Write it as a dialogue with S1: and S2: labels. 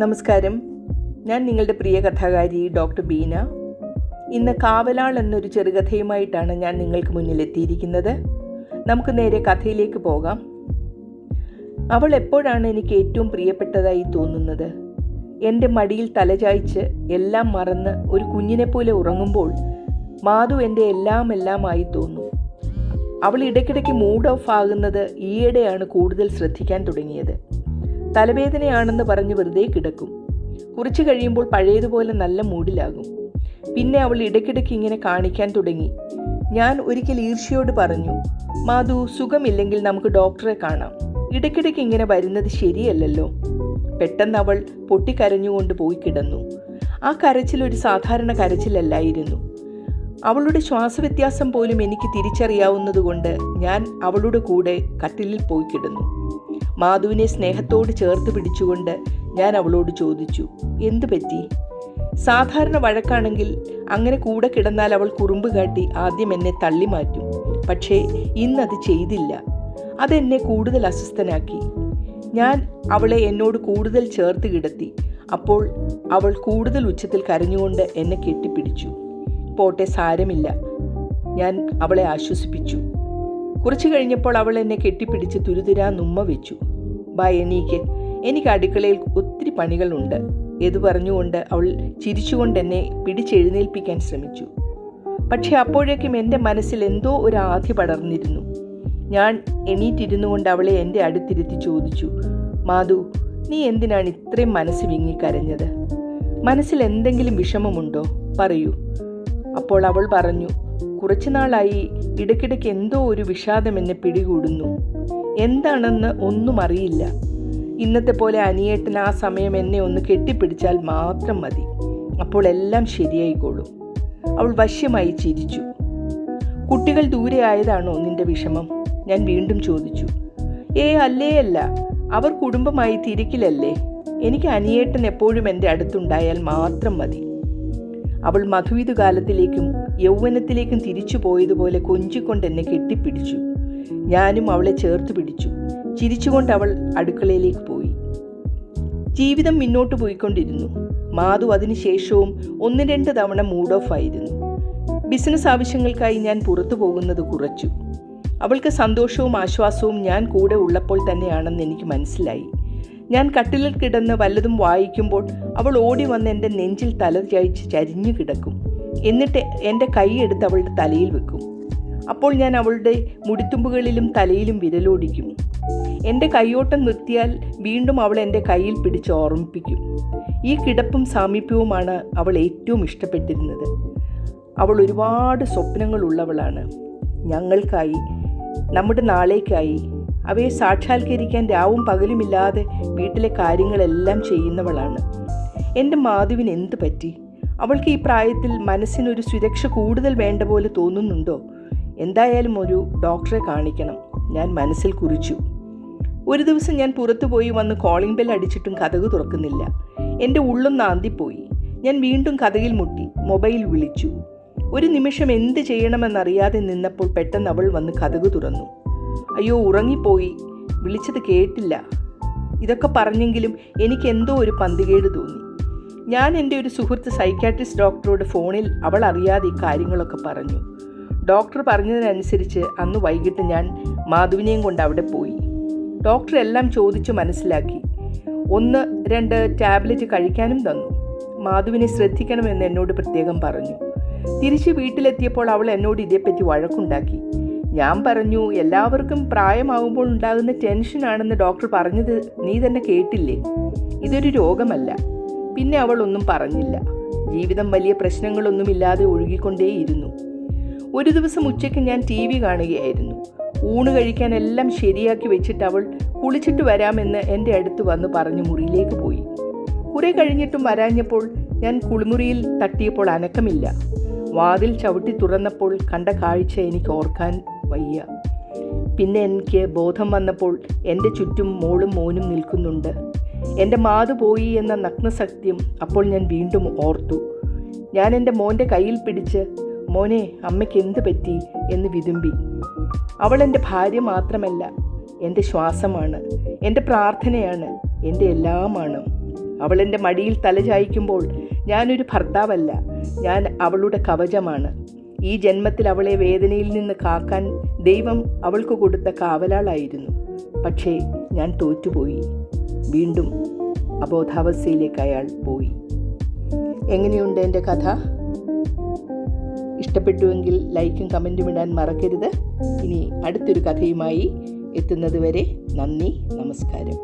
S1: നമസ്കാരം. ഞാൻ നിങ്ങളുടെ പ്രിയ കഥാകാരി ഡോക്ടർ ബീന. ഇന്ന് കാവലാൾ എന്നൊരു ചെറുകഥയുമായിട്ടാണ് ഞാൻ നിങ്ങൾക്ക് മുന്നിൽ എത്തിയിരിക്കുന്നത്. നമുക്ക് നേരെ കഥയിലേക്ക് പോകാം. അവൾ എപ്പോഴാണ് എനിക്ക് ഏറ്റവും പ്രിയപ്പെട്ടതായി തോന്നുന്നത്? എന്റെ മടിയിൽ തലചായ്ച്ച് എല്ലാം മറന്ന് ഒരു കുഞ്ഞിനെപ്പോലെ ഉറങ്ങുമ്പോൾ മാധു എന്റെ എല്ലാം എല്ലാമായി തോന്നും. അവൾ ഇടയ്ക്കിടയ്ക്ക് മൂഡ് ഓഫ് ആകുന്നത് ഈയിടെയാണ് കൂടുതൽ ശ്രദ്ധിക്കാൻ തുടങ്ങിയത്. തലവേദനയാണെന്ന് പറഞ്ഞ് വെറുതെ കിടക്കും. കുറച്ചു കഴിയുമ്പോൾ പഴയതുപോലെ നല്ല മൂഡിലാകും. പിന്നെ അവൾ ഇടയ്ക്കിടയ്ക്ക് ഇങ്ങനെ കാണിക്കാൻ തുടങ്ങി. ഞാൻ ഒരിക്കൽ ഈർഷ്യയോട് പറഞ്ഞു മാധു സുഖമില്ലെങ്കിൽ നമുക്ക് ഡോക്ടറെ കാണാം. ഇടയ്ക്കിടയ്ക്ക് ഇങ്ങനെ വരുന്നത് ശരിയല്ലല്ലോ. പെട്ടെന്ന് അവൾ പൊട്ടിക്കരഞ്ഞുകൊണ്ട് പോയി കിടന്നു. ആ കരച്ചിൽ ഒരു സാധാരണ കരച്ചിലല്ലായിരുന്നു. അവളുടെ ശ്വാസവ്യത്യാസം പോലും എനിക്ക് തിരിച്ചറിയാവുന്നതുകൊണ്ട് ഞാൻ അവളുടെ കൂടെ കട്ടിലിൽ പോയി കിടന്നു. മാധുവിനെ സ്നേഹത്തോട് ചേർത്ത് പിടിച്ചുകൊണ്ട് ഞാൻ അവളോട് ചോദിച്ചു എന്തു പറ്റി? സാധാരണ വഴക്കാണെങ്കിൽ അങ്ങനെ കൂടെ കിടന്നാൽ അവൾ കുറുമ്പ് കാട്ടി ആദ്യം എന്നെ തള്ളി മാറ്റും. പക്ഷേ ഇന്നത് ചെയ്തില്ല. അതെന്നെ കൂടുതൽ അസ്വസ്ഥനാക്കി. ഞാൻ അവളെ എന്നോട് കൂടുതൽ ചേർത്ത് കിടത്തി. അപ്പോൾ അവൾ കൂടുതൽ ഉച്ചത്തിൽ കരഞ്ഞുകൊണ്ട് എന്നെ കെട്ടിപ്പിടിച്ചു. പോട്ടെ സാരമില്ല. ഞാൻ അവളെ ആശ്വസിപ്പിച്ചു. കുറച്ചു കഴിഞ്ഞപ്പോൾ അവൾ എന്നെ കെട്ടിപ്പിടിച്ച് തുരുതുരാ നുമ്മ വെച്ചു. ബാ എണീക്ക്. എനിക്ക് അടുക്കളയിൽ ഒത്തിരി പണികളുണ്ട്. എന്ന് പറഞ്ഞുകൊണ്ട് അവൾ ചിരിച്ചുകൊണ്ട് എന്നെ പിടിച്ചെഴുന്നേൽപ്പിക്കാൻ ശ്രമിച്ചു. പക്ഷെ അപ്പോഴേക്കും എന്റെ മനസ്സിൽ എന്തോ ഒരു ആധി പടർന്നിരുന്നു. ഞാൻ എണീറ്റിരുന്നു കൊണ്ട് അവളെ എന്റെ അടുത്തിരുത്തി ചോദിച്ചു മാധു നീ എന്തിനാണ് ഇത്രയും മനസ്സ് വിങ്ങിക്കരഞ്ഞത് മനസ്സിൽ എന്തെങ്കിലും വിഷമമുണ്ടോ? പറയൂ. അപ്പോൾ അവൾ പറഞ്ഞു കുറച്ചുനാളായി ഇടയ്ക്കിടയ്ക്ക് എന്തോ ഒരു വിഷാദം എന്നെ പിടികൂടുന്നു. എന്താണെന്ന് ഒന്നും അറിയില്ല. ഇന്നത്തെ പോലെ അനിയേട്ടൻ ആ സമയം എന്നെ ഒന്ന് കെട്ടിപ്പിടിച്ചാൽ മാത്രം മതി. അപ്പോൾ എല്ലാം ശരിയായിക്കോളും. അവൾ വശ്യമായി ചിരിച്ചു. കുട്ടികൾ ദൂരെ ആയതാണോ നിന്റെ വിഷമം? ഞാൻ വീണ്ടും ചോദിച്ചു. ഏ അല്ലേ അല്ല അവർ കുടുംബമായി തിരക്കിലല്ലേ? എനിക്ക് അനിയേട്ടൻ എപ്പോഴും എന്റെ അടുത്തുണ്ടായാൽ മാത്രം മതി. അവൾ മധുവിധുകാലത്തിലേക്കും യൗവനത്തിലേക്കും തിരിച്ചു പോയതുപോലെ കൊഞ്ചിക്കൊണ്ട് എന്നെ കെട്ടിപ്പിടിച്ചു. ഞാനും അവളെ ചേർത്ത് പിടിച്ചു. ചിരിച്ചുകൊണ്ട് അവൾ അടുക്കളയിലേക്ക് പോയി. ജീവിതം മുന്നോട്ട് പോയിക്കൊണ്ടിരുന്നു. മാധു അതിനുശേഷവും ഒന്ന് രണ്ട് തവണ മൂഡ് ഓഫ് ആയിരുന്നു. ബിസിനസ് ആവശ്യങ്ങൾക്കായി ഞാൻ പുറത്തു പോകുന്നത് കുറച്ചു. അവൾക്ക് സന്തോഷവും ആശ്വാസവും ഞാൻ കൂടെ ഉള്ളപ്പോൾ തന്നെയാണെന്ന് എനിക്ക് മനസ്സിലായി. ഞാൻ കട്ടിലിൽ കിടന്ന് വല്ലതും വായിക്കുമ്പോൾ അവൾ ഓടി വന്ന് എന്റെ നെഞ്ചിൽ തല ചരിഞ്ഞു കിടക്കും. എന്നിട്ട് എന്റെ കൈയെടുത്ത് അവളുടെ തലയിൽ വെക്കും. അപ്പോൾ ഞാൻ അവളുടെ മുടിത്തുമ്പുകളിലും തലയിലും വിരലോടിക്കും. എന്റെ കൈയോട്ടം നിർത്തിയാൽ വീണ്ടും അവൾ എന്റെ കയ്യിൽ പിടിച്ച് ഓർമ്മിപ്പിക്കും. ഈ കിടപ്പും സാമീപ്യവുമാണ് അവൾ ഏറ്റവും ഇഷ്ടപ്പെട്ടിരുന്നത്. അവൾ ഒരുപാട് സ്വപ്നങ്ങളുള്ളവളാണ് ഞങ്ങൾക്കായി നമ്മുടെ നാളേക്കായി അവയെ സാക്ഷാത്കരിക്കാൻ രാവും പകലുമില്ലാതെ വീട്ടിലെ കാര്യങ്ങളെല്ലാം ചെയ്യുന്നവളാണ്. എന്റെ മാധുവിന് എന്ത് പറ്റി? അവൾക്ക് ഈ പ്രായത്തിൽ മനസ്സിനൊരു സുരക്ഷ കൂടുതൽ വേണ്ട പോലെ തോന്നുന്നുണ്ടോ? എന്തായാലും ഒരു ഡോക്ടറെ കാണിക്കണം. ഞാൻ മനസ്സിൽ കുറിച്ചു. ഒരു ദിവസം ഞാൻ പുറത്തു പോയി വന്ന് കോളിംഗ് ബെൽ അടിച്ചിട്ടും കഥക് തുറക്കുന്നില്ല. എന്റെ ഉള്ളും നാന്തിപ്പോയി. ഞാൻ വീണ്ടും കഥയിൽ മുട്ടി മൊബൈൽ വിളിച്ചു. ഒരു നിമിഷം എന്ത് ചെയ്യണമെന്നറിയാതെ നിന്നപ്പോൾ പെട്ടെന്ന് അവൾ വന്ന് കഥക് തുറന്നു. അയ്യോ ഉറങ്ങിപ്പോയി. വിളിച്ചത് കേട്ടില്ല. ഇതൊക്കെ പറഞ്ഞെങ്കിലും എനിക്ക് എന്തോ ഒരു പന്തികേട് തോന്നി. ഞാൻ എന്റെ ഒരു സുഹൃത്ത് സൈക്കാട്രിസ്റ്റ് ഡോക്ടറോട് ഫോണിൽ അവൾ അറിയാതെ കാര്യങ്ങളൊക്കെ പറഞ്ഞു. ഡോക്ടർ പറഞ്ഞതിനനുസരിച്ച് അന്ന് വൈകിട്ട് ഞാൻ മാധുവിനെയും കൊണ്ട് അവിടെ പോയി. ഡോക്ടർ എല്ലാം ചോദിച്ചു മനസ്സിലാക്കി. ഒന്ന് രണ്ട് ടാബ്ലറ്റ് കഴിക്കാനും തന്നു. മാധുവിനെ ശ്രദ്ധിക്കണമെന്ന് എന്നോട് പ്രത്യേകം പറഞ്ഞു. തിരിച്ച് വീട്ടിലെത്തിയപ്പോൾ അവൾ എന്നോട് ഇതേപ്പറ്റി വഴക്കുണ്ടാക്കി. ഞാൻ പറഞ്ഞു എല്ലാവർക്കും പ്രായമാകുമ്പോൾ ഉണ്ടാകുന്ന ടെൻഷനാണെന്ന് ഡോക്ടർ പറഞ്ഞത് നീ തന്നെ കേട്ടില്ലേ? ഇതൊരു രോഗമല്ല. പിന്നെ അവൾ ഒന്നും പറഞ്ഞില്ല. ജീവിതം വലിയ പ്രശ്നങ്ങളൊന്നുമില്ലാതെ ഒഴുകിക്കൊണ്ടേയിരുന്നു. ഒരു ദിവസം ഉച്ചയ്ക്ക് ഞാൻ ടി വി കാണുകയായിരുന്നു. ഊണ് കഴിക്കാൻ എല്ലാം ശരിയാക്കി വെച്ചിട്ട് അവൾ കുളിച്ചിട്ട് വരാമെന്ന് എന്റെ അടുത്ത് വന്ന് പറഞ്ഞ് മുറിയിലേക്ക് പോയി. കുറെ കഴിഞ്ഞിട്ടും വരാഞ്ഞപ്പോൾ ഞാൻ കുളിമുറിയിൽ തട്ടിയപ്പോൾ അനക്കമില്ല. വാതിൽ ചവിട്ടി തുറന്നപ്പോൾ കണ്ട കാഴ്ച എനിക്ക് ഓർക്കാൻ വയ്യ. പിന്നെ എനിക്ക് ബോധം വന്നപ്പോൾ എന്റെ ചുറ്റും മോളും മോനും നിൽക്കുന്നുണ്ട്. എന്റെ മാതു പോയി എന്ന നഗ്നസത്യം അപ്പോൾ ഞാൻ വീണ്ടും ഓർത്തു. ഞാൻ എന്റെ മോന്റെ കയ്യിൽ പിടിച്ച് മോനെ അമ്മയ്ക്ക് എന്ത് പറ്റി? എന്ന് വിതുമ്പി. അവൾ എന്റെ ഭാര്യ മാത്രമല്ല എന്റെ ശ്വാസമാണ് എന്റെ പ്രാർത്ഥനയാണ് എന്റെ എല്ലാമാണ്. അവൾ എന്റെ മടിയിൽ തലചായ്ക്കുമ്പോൾ ഞാനൊരു ഭർത്താവല്ല ഞാൻ അവളുടെ കവചമാണ്. ഈ ജന്മത്തിൽ അവളെ വേദനയിൽ നിന്ന് കാക്കാൻ ദൈവം അവൾക്ക് കൊടുത്ത കാവലാളായിരുന്നു. പക്ഷേ ഞാൻ തോറ്റുപോയി. വീണ്ടും അബോധാവസ്ഥയിലേക്ക് അയാൾ പോയി. എങ്ങനെയുണ്ട് എന്റെ കഥ? ഇഷ്ടപ്പെട്ടുവെങ്കിൽ ലൈക്കും കമന്റും ഇടാൻ മറക്കരുത്. ഇനി അടുത്തൊരു കഥയുമായി എത്തുന്നതുവരെ നന്ദി നമസ്കാരം.